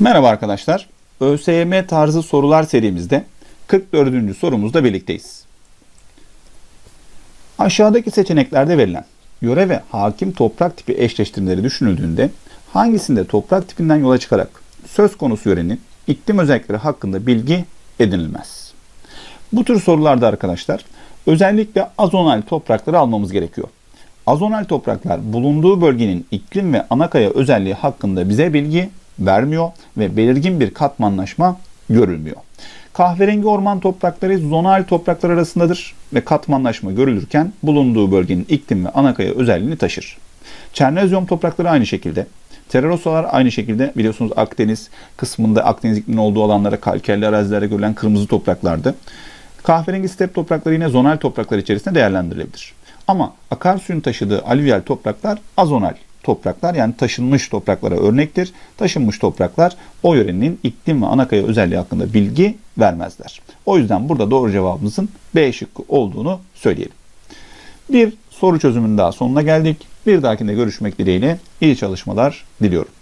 Merhaba arkadaşlar. ÖSYM tarzı sorular serimizde 44. sorumuzda birlikteyiz. Aşağıdaki seçeneklerde verilen yöre ve hakim toprak tipi eşleştirmeleri düşünüldüğünde hangisinde toprak tipinden yola çıkarak söz konusu yörenin iklim özellikleri hakkında bilgi edinilmez? Bu tür sorularda arkadaşlar özellikle azonal toprakları almamız gerekiyor. Azonal topraklar bulunduğu bölgenin iklim ve anakaya özelliği hakkında bize bilgi vermiyor ve belirgin bir katmanlaşma görülmüyor. Kahverengi orman toprakları zonal topraklar arasındadır ve katmanlaşma görülürken bulunduğu bölgenin iklim ve anakaya özelliğini taşır. Çernozyom toprakları aynı şekilde. Terrarosalar aynı şekilde biliyorsunuz Akdeniz kısmında Akdeniz ikliminin olduğu alanlara kalkerli arazilerde görülen kırmızı topraklardı. Kahverengi step toprakları yine zonal topraklar içerisinde değerlendirilebilir. Ama akarsuyun taşıdığı alüvyal topraklar azonal topraklar yani taşınmış topraklara örnektir. Taşınmış topraklar o yörenin iklim ve anakaya özelliği hakkında bilgi vermezler. O yüzden burada doğru cevabımızın B şıkkı olduğunu söyleyelim. Bir soru çözümünün daha sonuna geldik. Bir dahakinde görüşmek dileğiyle iyi çalışmalar diliyorum.